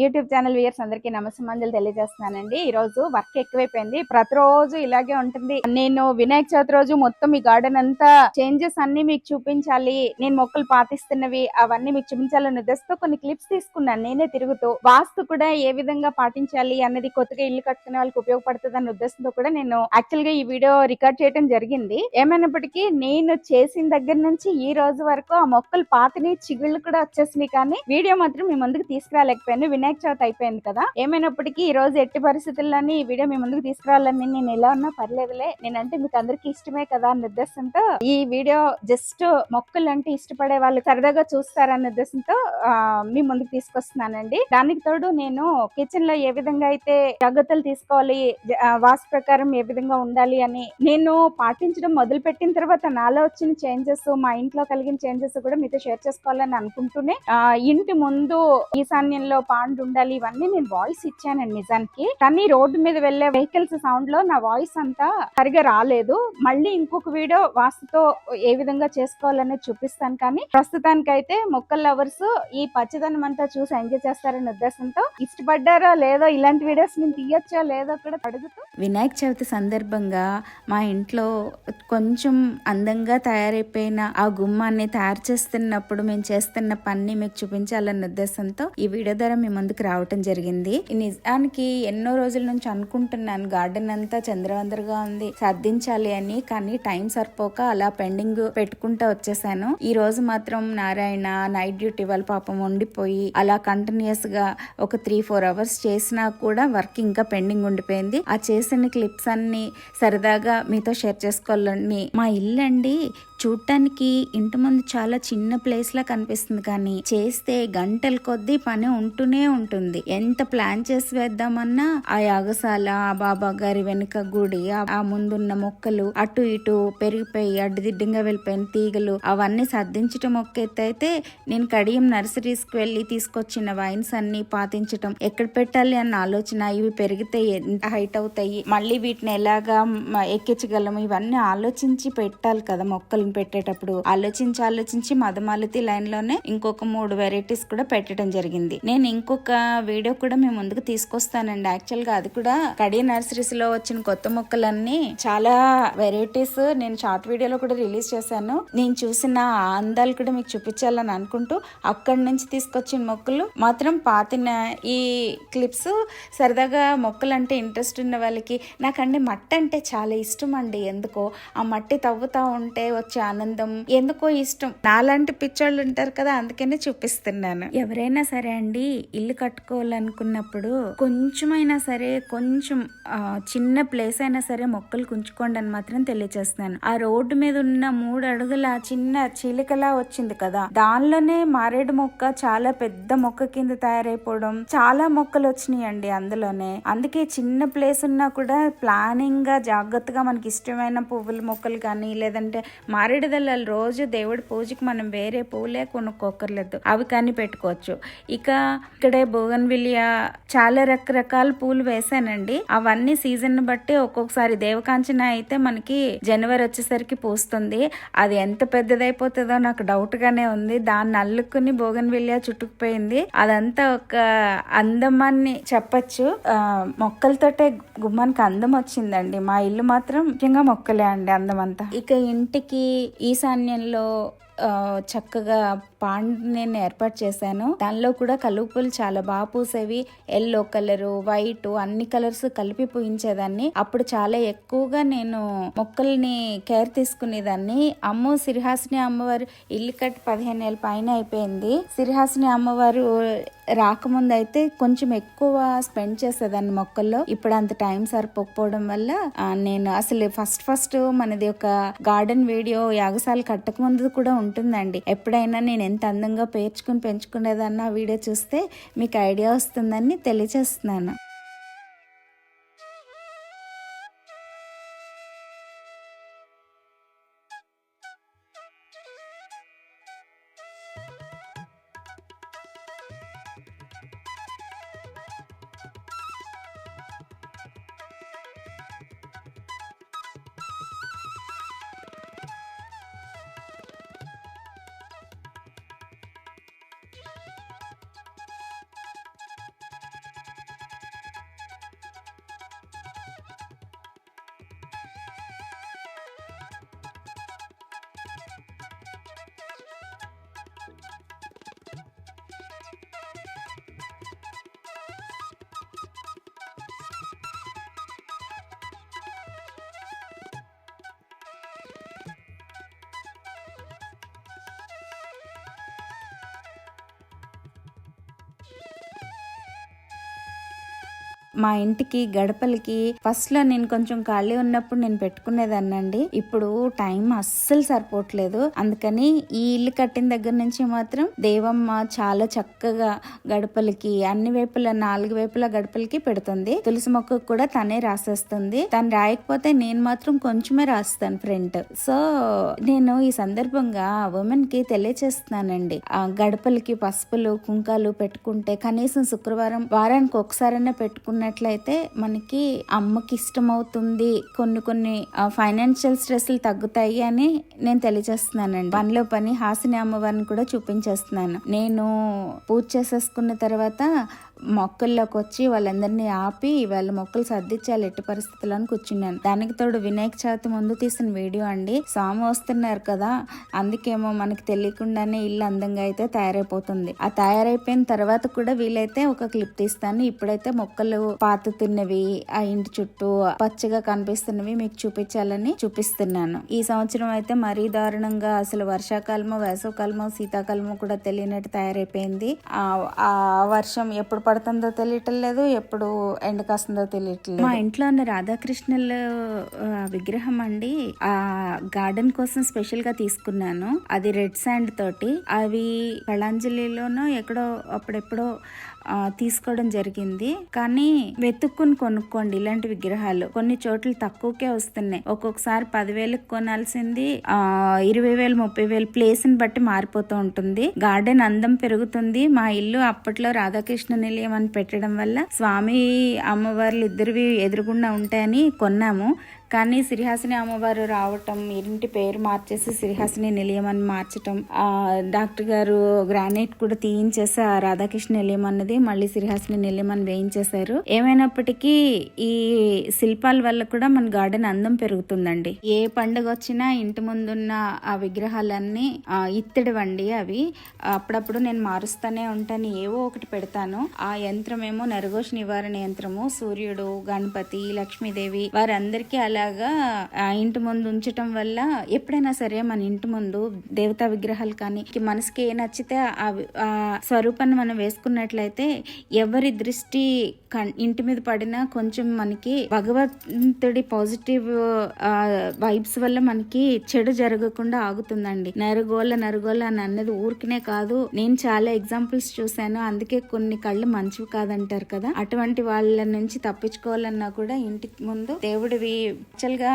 YouTube channel viewers అందరికీ నమస్కారం తెలియజేస్తున్నానండి. ఈ రోజు వర్క్ ఎక్కువైపోయింది. ప్రతిరోజు ఇలాగే ఉంటుంది. నేను వినాయక చవితి రోజు మొత్తం ఈ గార్డెన్ అంతా చేంజెస్ అన్ని మీకు చూపించాలి. నేను మొక్కలు పాటిస్తున్నవి అవన్నీ మీకు చూపించాలని ఉద్దేశంతో కొన్ని క్లిప్స్ తీసుకున్నాను. నేనే తిరుగుతూ వాస్తు కూడా ఏ విధంగా పాటించాలి అన్నది కొత్తగా ఇల్లు కట్టుకునే వాళ్ళకి ఉపయోగపడుతుంది అన్న ఉద్దేశంతో కూడా నేను యాక్చువల్గా ఈ వీడియో రికార్డ్ చేయడం జరిగింది. ఏమైనప్పటికీ నేను చేసిన దగ్గర నుంచి ఈ రోజు వరకు ఆ మొక్కలు పాతని చిగుళ్ళు కూడా వచ్చేసినాయి కానీ వీడియో మాత్రం మీ ముందుకు తీసుకురాలేకపోయాను. వినాయక చవితి అయిపోయింది కదా? ఏమైనప్పటికీ ఈ రోజు ఎట్టి పరిస్థితుల్లోని ఈ వీడియో మీ ముందుకు తీసుకురావాలని నేను ఎలా ఉన్నా పర్లేదులే. నేనంటే మీకు అందరికి ఇష్టమే కదా అన్న ఉద్దేశంతో ఈ వీడియో జస్ట్ మొక్కలు అంటే ఇష్టపడే వాళ్ళు సరదాగా చూస్తారన్న ఉద్దేశంతో మీ ముందుకు తీసుకొస్తున్నానండి. దానికి తోడు నేను కిచెన్లో ఏ విధంగా అయితే జాగ్రత్తలు తీసుకోవాలి జ- వాస్తు ప్రకారం ఏ విధంగా ఉండాలి అని నేను పాటించడం మొదలు పెట్టిన తర్వాత నాలో వచ్చిన చేంజెస్ మా ఇంట్లో కలిగిన చేంజెస్ కూడా మీతో షేర్ చేసుకోవాలని అనుకుంటూనే ఇంటి ముందు ఈశాన్యంలో పాండ్ ఉండాలి. ఇవన్నీ నేను వాయిస్ ఇచ్చానండి నిజానికి. కానీ రోడ్డు మీద వెళ్ళే వెహికల్స్ సౌండ్లో నా వాయిస్ అంతా సరిగా రాలేదు. మళ్ళీ ఇంకొక వీడియో వాస్తుతో ఏ విధంగా చేసుకోవాలనేది చూపిస్తాను. కానీ ప్రస్తుతానికైతే మొక్కల లవర్స్ ఈ పచ్చదనం అంతా చూసి ఎంజాయ్ చేస్తారనే ఉద్దేశంతో ఇష్టపడ్డారో లేదో ఇలాంటి వీడియోస్ నేను తీయొచ్చో లేదో కూడా అడుగుతూ వినాయక చవితి సందర్భంగా మా ఇంట్లో కొంచెం అందంగా తయారైపోయిన ఆ గుమ్మాన్ని తయారు చేస్తున్నప్పుడు మేము చేస్తున్న పని మీకు చూపించాలన్న ఉద్దేశంతో ఈ వీడియో ద్వారా మేము ముందుకు రావటం జరిగింది. నిజానికి ఎన్నో రోజుల నుంచి అనుకుంటున్నాను గార్డెన్ అంతా చంద్రవందరగా ఉంది సర్దించాలి అని కానీ టైం సరిపోక అలా పెండింగ్ పెట్టుకుంటూ వచ్చేసాను. ఈ రోజు మాత్రం నారాయణ నైట్ డ్యూటీ వాళ్ళ పాపం ఉండిపోయి అలా కంటిన్యూస్గా ఒక త్రీ ఫోర్ అవర్స్ చేసినా కూడా వర్క్ ఇంకా పెండింగ్ ఉండిపోయింది. ఆ చేసిన క్లిప్స్ అన్ని సరదాగా మీతో షేర్ చేసుకోవాలని మా ఇల్లు అండి చూడటానికి ఇంటి ముందు చాలా చిన్న ప్లేస్ లా కనిపిస్తుంది కానీ చేస్తే గంటల కొద్దీ పని ఉంటూనే ఉంటుంది. ఎంత ప్లాన్ చేసి వేద్దామన్నా ఆ యాగశాల ఆ బాబా గారి వెనుక గుడి ఆ- ముందున్న మొక్కలు అటు ఇటు పెరిగిపోయి అడ్డుదిడ్డంగా వెళ్ళిపోయిన తీగలు అవన్నీ సర్దించటం ఒక అయితే నేను కడియం నర్సరీస్కి వెళ్ళి తీసుకొచ్చిన వైన్స్ అన్ని పాతించటం ఎక్కడ పెట్టాలి అన్న ఆలోచన ఇవి పెరిగితే ఎంత హైట్ అవుతాయి? మళ్ళీ వీటిని ఎలాగా ఎక్కించగలము ఇవన్నీ ఆలోచించి పెట్టాలి కదా మొక్కలు. పెట్టేటప్పుడు ఆలోచించి ఆలోచించి మధుమాలతి లైన్లోనే ఇంకొక మూడు వెరైటీస్ కూడా పెట్టడం జరిగింది. నేను ఇంకొక వీడియో కూడా మీ ముందుకు తీసుకొస్తానండి. యాక్చువల్గా అది కూడా కడీ నర్సరీస్లో వచ్చిన కొత్త మొక్కలన్నీ చాలా వెరైటీస్ నేను షార్ట్ వీడియోలో కూడా రిలీజ్ చేశాను. నేను చూసిన అందాలు కూడా మీకు చూపించాలని అనుకుంటూ అక్కడి నుంచి తీసుకొచ్చిన మొక్కలు మాత్రం పాతిన ఈ క్లిప్స్ సరదాగా మొక్కలు అంటే ఇంట్రెస్ట్ ఉన్న వాళ్ళకి నాకండి మట్టి అంటే చాలా ఇష్టం అండి. ఎందుకో ఆ మట్టి తవ్వుతా ఉంటే వచ్చే ఆనందం ఎందుకో ఇష్టం. నాలాంటి పిచ్చోళ్ళు ఉంటారు కదా అందుకనే చూపిస్తున్నాను. ఎవరైనా సరే అండి ఇల్లు కట్టుకోవాలనుకున్నప్పుడు కొంచెమైనా సరే కొంచెం చిన్న ప్లేస్ అయినా సరే మొక్కలు కుంచుకోండి అని మాత్రం తెలియజేస్తున్నాను ఆ రోడ్డు మీద ఉన్న మూడు అడుగుల చిన్న చీలికలా వచ్చింది కదా దానిలోనే మారేడు మొక్క చాలా పెద్ద మొక్క కింద తయారైపోవడం చాలా మొక్కలు వచ్చినాయి అండి అందులోనే. అందుకే చిన్న ప్లేస్ ఉన్నా కూడా ప్లానింగ్గా జాగ్రత్తగా మనకి ఇష్టమైన పువ్వుల మొక్కలు కానీ లేదంటే మారేడు దళాలు రోజు దేవుడి పూజకి మనం వేరే పువ్వులే కొనుక్కోకర్లేదు అవి కానీ పెట్టుకోవచ్చు. ఇక ఇక్కడే బోగన్విలియా చాలా రకరకాల పూలు వేసానండి అవన్నీ సీజన్ బట్టి ఒక్కొక్కసారి దేవకాంచన అయితే మనకి జనవరి వచ్చేసరికి పూస్తుంది. అది ఎంత పెద్దదైపోతుందో నాకు డౌట్ గానే ఉంది. దాన్ని అల్లుకుని బోగన్విలియా చుట్టుకుపోయింది. అదంతా ఒక అందమాన్ని చెప్పచ్చు. మొక్కలతోటే గుమ్మానికి అందం వచ్చిందండి. మా ఇల్లు మాత్రం ముఖ్యంగా మొక్కలే అండి అందం అంతా. ఇక ఇంటికి ఈశాన్యంలో చక్కగా పాండ్ నేను ఏర్పాటు చేశాను. దానిలో కూడా కలుపులు చాలా బాగా పూసేవి. ఎల్లో కలరు వైట్ అన్ని కలర్స్ కలిపి పూయించేదాన్ని. అప్పుడు చాలా ఎక్కువగా నేను మొక్కల్ని కేర్ తీసుకునేదాన్ని. అమ్మ సిరిహాసిని అమ్మవారు ఇల్లు కట్ పదిహేను ఏళ్ళ పైన అయిపోయింది. సిరిహాసిని అమ్మవారు రాకముందు అయితే కొంచెం ఎక్కువ స్పెండ్ చేసేదాన్ని మొక్కల్లో. ఇప్పుడు అంత టైం సరిపోకపోవడం వల్ల నేను అసలు ఫస్ట్ ఫస్ట్ మనది ఒక గార్డెన్ వీడియో యాగశాల కట్టక ముందు కూడా ఉంటుందండి. ఎప్పుడైనా నేను ఎంత అందంగా పేర్చుకుని పెంచుకునేదన్న వీడియో చూస్తే మీకు ఐడియా వస్తుందని తెలియజేస్తున్నాను మా ఇంటికి గడపలకి. ఫస్ట్లో నేను కొంచెం ఖాళీ ఉన్నప్పుడు నేను పెట్టుకునేదాన్నండి. ఇప్పుడు టైం అస్సలు సరిపోవట్లేదు. అందుకని ఈ ఇల్లు కట్టిన దగ్గర నుంచి మాత్రం దేవమ్మ చాలా చక్కగా గడపలకి అన్ని వైపులా నాలుగు వైపులా గడపలకి పెడుతుంది. తులసి మొక్కకు కూడా తనే రాసేస్తుంది. తను రాయకపోతే నేను మాత్రం కొంచెమే రాస్తాను ఫ్రంట్. సో నేను ఈ సందర్భంగా ఉమెన్కి తెలియచేస్తున్నానండి. ఆ గడపలకి పసుపులు కుంకాలు పెట్టుకుంటే కనీసం శుక్రవారం వారానికి ఒకసారైనా చేసుకున్నట్లయితే మనకి అమ్మకి ఇష్టం అవుతుంది కొన్ని కొన్ని ఫైనాన్షియల్ స్ట్రెస్లు తగ్గుతాయి అని నేను తెలియజేస్తున్నానండి. పనిలో పని హాసిని అమ్మవారిని కూడా చూపించేస్తున్నాను. నేను పూజ చేసేసుకున్న తర్వాత మొక్కల్లోకి వచ్చి వాళ్ళందరినీ ఆపి వాళ్ళ మొక్కలు సర్దించాలి ఎట్టి పరిస్థితుల్లో కూర్చున్నాను. దానికి తోడు వినాయక చవితి ముందు తీసిన వీడియో అండి. స్వామి వస్తున్నారు కదా అందుకేమో మనకి తెలియకుండానే ఇల్లు అందంగా అయితే తయారైపోతుంది. ఆ తయారైపోయిన తర్వాత కూడా వీలైతే ఒక క్లిప్ తీస్తాను. ఇప్పుడైతే మొక్కలు పాతుతున్నవి ఆ ఇంటి చుట్టూ పచ్చగా కనిపిస్తున్నవి మీకు చూపించాలని చూపిస్తున్నాను. ఈ సంవత్సరం అయితే మరీ దారుణంగా అసలు వర్షాకాలమో వేసవకాలమో శీతాకాలమో కూడా తెలియనట్టు తయారైపోయింది. ఆ ఆ వర్షం ఎప్పుడు పడుతుందో తెలియటం లేదు ఎప్పుడు ఎండ కాస్తుందో తెలియట్లేదు. మా ఇంట్లో ఉన్న రాధాకృష్ణుల విగ్రహం అండి ఆ గార్డెన్ కోసం స్పెషల్గా తీసుకున్నాను. అది రెడ్ శాండ్ తోటి. అవి కళాంజలిలోనో ఎక్కడో అప్పుడెప్పుడో తీసుకోవడం జరిగింది. కానీ వెతుక్కుని కొనుక్కోండి ఇలాంటి విగ్రహాలు. కొన్ని చోట్ల తక్కువకే వస్తున్నాయి. ఒక్కొక్కసారి పదివేలకు కొనాల్సింది ఆ ఇరవై వేలు ముప్పై వేలు ప్లేస్ని బట్టి మారిపోతూ ఉంటుంది. గార్డెన్ అందం పెరుగుతుంది. మా ఇల్లు అప్పట్లో రాధాకృష్ణ నిలయం అని పెట్టడం వల్ల స్వామి అమ్మవార్లు ఇద్దరివి ఎదురుగుండా ఉంటాయని కొన్నాము. కానీ శ్రీహాసిని అమ్మవారు రావటం ఇంటి పేరు మార్చేసి శ్రీహాసిని నిలయం అని మార్చటం డాక్టర్ గారు గ్రానైట్ కూడా తీయించేసి ఆ రాధాకృష్ణ నిలయం అన్నది మళ్ళీ శ్రీహాసిని నిలయం అని వేయించేశారు. ఏమైనప్పటికీ ఈ శిల్పాల వల్ల కూడా మన గార్డెన్ అందం పెరుగుతుందండి. ఏ పండుగ వచ్చినా ఇంటి ముందున్న ఆ విగ్రహాలన్నీ ఆ, ఇత్తడివండి అవి. అప్పుడప్పుడు నేను మారుస్తూనే ఉంటాను ఏవో ఒకటి పెడతాను. ఆ యంత్రం ఏమో నరఘోష నివారణ యంత్రము. సూర్యుడు గణపతి లక్ష్మీదేవి వారందరికీ అలా ఆ ఇంటి ముందు ఉంచటం వల్ల ఎప్పుడైనా సరే మన ఇంటి ముందు దేవతా విగ్రహాలు కానీ మనసుకి ఏ నచ్చితే ఆ స్వరూపాన్ని మనం వేసుకున్నట్లయితే ఎవరి దృష్టి ఇంటి మీద పడినా కొంచెం మనకి భగవంతుడి పాజిటివ్ వైబ్స్ వల్ల మనకి చెడు జరగకుండా ఆగుతుందండి. నరుగోళ్ళ నరుగోళ్ళ అని అన్నది ఊరికనే కాదు. నేను చాలా ఎగ్జాంపుల్స్ చూశాను. అందుకే కొన్ని కళ్ళు మంచివి కాదంటారు కదా. అటువంటి వాళ్ళ నుంచి తప్పించుకోవాలన్నా కూడా ఇంటి ముందు దేవుడివి యాక్చువల్గా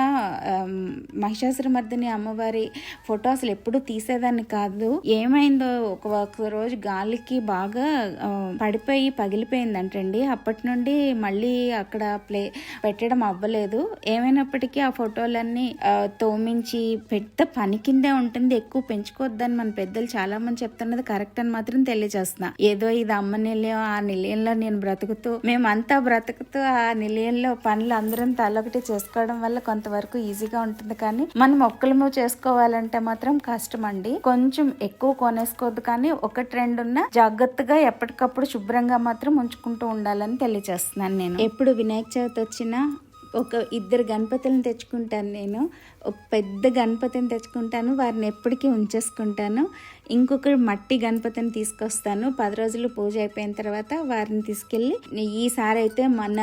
మహిషాసురమర్దిని అమ్మవారి ఫోటో అసలు ఎప్పుడు తీసేదాన్ని కాదు. ఏమైందో ఒక ఒక రోజు గాలికి బాగా పడిపోయి పగిలిపోయిందంటండి. అప్పటి నుండి మళ్ళీ అక్కడ ప్లే పెట్టడం అవ్వలేదు. ఏమైనప్పటికీ ఆ ఫోటోలన్నీ తోమించి పెద్ద పని కిందే ఉంటుంది. ఎక్కువ పెంచుకోవద్దని మన పెద్దలు చాలా మంది చెప్తున్నది కరెక్ట్ అని మాత్రం తెలియజేస్తున్నా. ఏదో ఇది అమ్మ నిలయం ఆ నిలయంలో నేను బ్రతుకుతూ మేమంతా బ్రతుకుతూ ఆ నిలయంలో పనులు అందరం తలొకటి చేసుకోవడం వల్ల కొంతవరకు ఈజీగా ఉంటుంది. కానీ మనం ఒక్కలము చేసుకోవాలంటే మాత్రం కష్టం అండి. కొంచెం ఎక్కువ కొనేసుకోవద్దు. కానీ ఒక ట్రెండ్ ఉన్న జాగ్రత్తగా ఎప్పటికప్పుడు శుభ్రంగా మాత్రం ఉంచుకుంటూ ఉండాలని తెలియజేస్తున్నాను నేను. ఎప్పుడు వినాయక చవితి వచ్చినా ఒక ఇద్దరు గణపతులను తెచ్చుకుంటాను నేను. ఒక పెద్ద గణపతిని తెచ్చుకుంటాను వారిని ఎప్పటికీ ఉంచేసుకుంటాను. ఇంకొకరు మట్టి గణపతిని తీసుకొస్తాను. పది రోజులు పూజ అయిపోయిన తర్వాత వారిని తీసుకెళ్ళి ఈసారి అయితే మన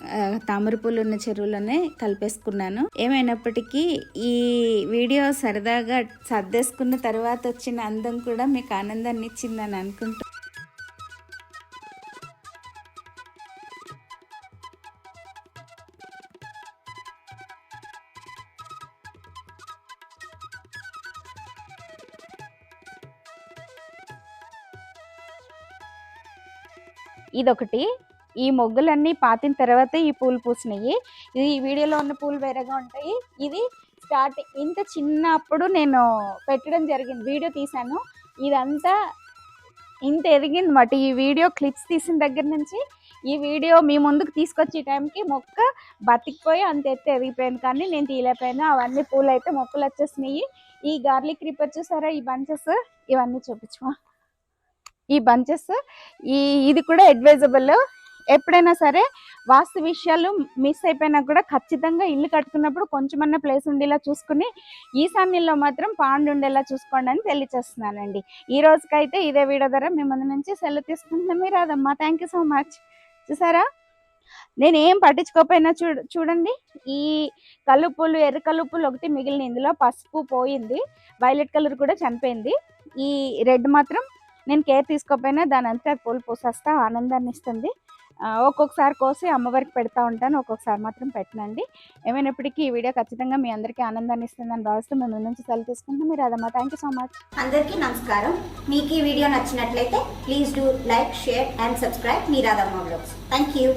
తామరపూలు తామర పూలు ఉన్న చెరువులోనే కలిపేసుకున్నాను. ఏమైనప్పటికీ ఈ వీడియో సరదాగా సర్దేసుకున్న తర్వాత వచ్చిన అందం కూడా మీకు ఆనందాన్ని ఇచ్చిందని అనుకుంటున్నాను ఇదొకటి. ఈ మొగ్గులన్నీ పాతిన తర్వాత ఈ పూలు పూసినాయి. ఇది ఈ వీడియోలో ఉన్న పూలు వేరేగా ఉంటాయి. ఇది స్టార్ట్ ఇంత చిన్నప్పుడు నేను పెట్టడం జరిగింది. వీడియో తీశాను. ఇదంతా ఇంత ఎదిగింది మాట ఈ వీడియో క్లిప్స్ తీసిన దగ్గర నుంచి ఈ వీడియో మీ ముందుకు తీసుకొచ్చే టైంకి మొక్క బతికిపోయి అంత ఎత్తు ఎదిగిపోయింది. కానీ నేను తీయలేకపోయాను. అవన్నీ పూలు అయితే మొక్కలు వచ్చేసినాయి ఈ గార్లిక్ క్రీపర్ చూసారా? ఈ బంచెస్. ఇవన్నీ చూపించమా? ఈ బంచెస్ ఈ ఇది కూడా అడ్వైజబుల్ ఎప్పుడైనా సరే వాస్తు విషయాలు మిస్ అయిపోయినా కూడా ఖచ్చితంగా ఇల్లు కట్టుకున్నప్పుడు కొంచెమన్నా ప్లేస్ ఉండేలా చూసుకుని ఈశాన్యంలో మాత్రం పాండు ఉండేలా చూసుకోండి అని తెలియచేస్తున్నానండి. ఈ రోజుకైతే ఇదే వీడియో ద్వారా మీ ముందు నుంచి సెలవు తీసుకుంటున్నాం మీరు అదమ్మా థ్యాంక్ యూ సో మచ్ చూసారా? నేనేం పట్టించుకోకపోయినా చూ చూడండి. ఈ కలుపులు ఎర్ర కలుపులు ఒకటి మిగిలిన ఇందులో పసుపు పోయింది. వైలెట్ కలర్ కూడా చనిపోయింది. ఈ రెడ్ మాత్రం నేను కేర్ తీసుకోకపోయినా దాని అంతా పూలు పూసేస్తా ఆనందాన్ని ఇస్తుంది ఒక్కొక్కసారి కోసి అమ్మవారికి పెడతా ఉంటాను ఒక్కొక్కసారి మాత్రం పెట్టనండి. ఏమైనప్పటికీ ఈ వీడియో ఖచ్చితంగా మీ అందరికీ ఆనందాన్ని ఇస్తుందని భావిస్తూ మేము నుంచి సెలవు తీసుకుంటాం మీరు అదమ్మా థ్యాంక్ యూ సో మచ్ అందరికీ నమస్కారం. మీకు ఈ వీడియో నచ్చినట్లయితే please do like share and subscribe me Radhamma blogs thank you